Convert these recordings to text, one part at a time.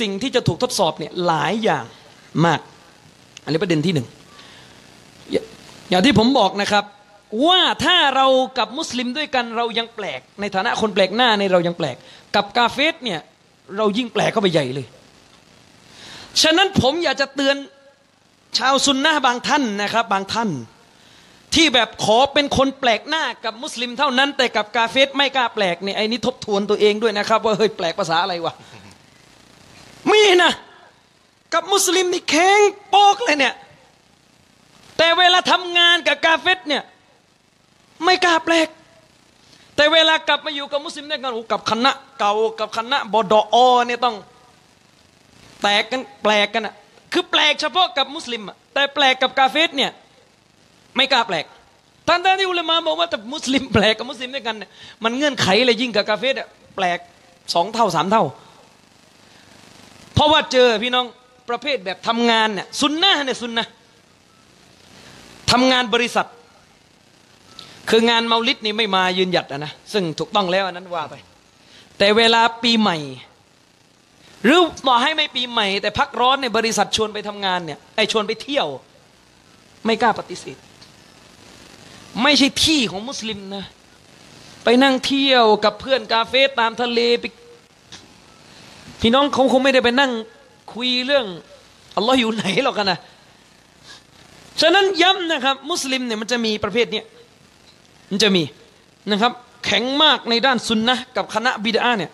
สิ่งที่จะถูกทดสอบเนี่ยหลายอย่างมาก อันนี้ประเด็นที่หนึ่งอย่างที่ผมบอกนะครับว่าถ้าเรากับมุสลิมด้วยกันเรายังแปลก ในฐานะคนแปลกหน้าในเรายังแปลก กับกาเฟสเนี่ยเรายิ่งแปลกเข้าไปใหญ่เลย ฉะนั้นผมอยากจะเตือนชาวซุนนะบางท่านนะครับบางท่าน ที่แบบขอเป็นคนแปลกหน้ากับมุสลิมเท่านั้น แต่กับกาเฟสไม่กล้าแปลกเนี่ยไอ้นี่ทบทวนตัวเองด้วยนะครับ ว่าเฮ้ยแปลกภาษาอะไรวะ นะกับมุสลิมนี่แข็งโป๊กเลยเนี่ย แต่เวลาทำงานกับกาเฟตเนี่ยไม่กล้าแปลก แต่เวลากลับมาอยู่กับมุสลิมด้วยกันโอ้กับคณะเก่ากับคณะบดอเนี่ยต้องแตกกันแปลกกันอะคือแปลกเฉพาะกับมุสลิมอะแต่แปลกกับกาเฟตเนี่ยไม่กล้าแปลกท่านท่านที่อุลามะบอกว่าแต่มุสลิมแปลกกับมุสลิมด้วยกันเนี่ยมันเงื่อนไขเลยยิ่งกับกาเฟตอะแปลกสองเท่าสามเท่า ราะว่าเจอพี่น้องประเภทแบบทำงานเนี่ยซุนนะเนี่ยซุนนะทำงานบริษัท คืองานเมาลิดนี่ไม่มายืนหยัดนะซึ่งถูกต้องแล้วอันนั้นว่าไป แต่เวลาปีใหม่ หรือต่อให้ไม่ปีใหม่ แต่พักร้อนในบริษัทชวนไปทำงานเนี่ยไอชวนไปเที่ยว ไม่กล้าปฏิเสธไม่ใช่ที่ของมุสลิมนะไปนั่งเที่ยวกับเพื่อนกาเฟ่ตามทะเลไป พี่น้องเขาคงไม่ได้ไปนั่งคุยเรื่องอัลลอฮ์อยู่ไหนหรอกนะฉะนั้นย้ำนะครับ มุสลิมเนี่ยมันจะมีประเภทเนี้ยมันจะมีนะครับ แข็งมากในด้านซุนนะกับคณะบิดาเนี่ย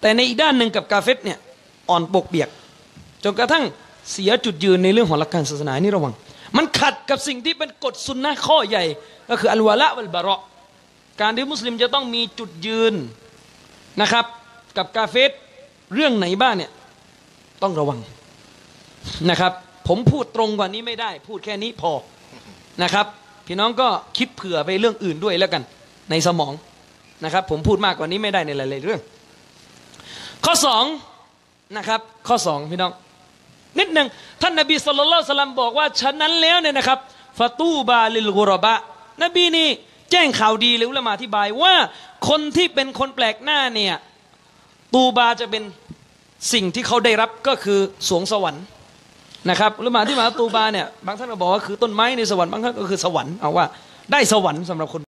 แต่ในอีกด้านหนึ่งกับกาเฟตเนี่ยอ่อนปกเปียกจนกระทั่งเสียจุดยืนในเรื่องของหลักการศาสนานี่ระวัง มันขัดกับสิ่งที่เป็นกฎซุนนะข้อใหญ่ ก็คืออัลวะละวัลบะระการที่มุสลิมจะต้องมีจุดยืนนะครับ กับกาเฟต เรื่องไหนบ้างเนี่ยต้องระวังนะครับ ผมพูดตรงกว่านี้ไม่ได้ พูดแค่นี้พอนะครับ พี่น้องก็คิดเผื่อไปเรื่องอื่นด้วยแล้วกัน ในสมองนะครับ ผมพูดมากกว่านี้ไม่ได้ในหลายๆเรื่อง ข้อสองนะครับ ข้อสองพี่น้อง นิดหนึ่งท่านนบีสุลต่านสลัมบอกว่าฉะนั้นแล้วเนี่ยนะครับฟาตูบาลิลกุรบะ นบีนี่แจ้งข่าวดีหรือละมาอธิบายว่า คนที่เป็นคนแปลกหน้าเนี่ย ตูบาจะเป็นสิ่งที่เขาได้รับก็คือสวงสวรรค์นะครับหรือมาที่มาตูบาเนี่ยบางท่านก็บอกว่าคือต้นไม้ในสวรรค์บางท่านก็คือสวรรค์เอาว่าได้สวรรค์สำหรับคน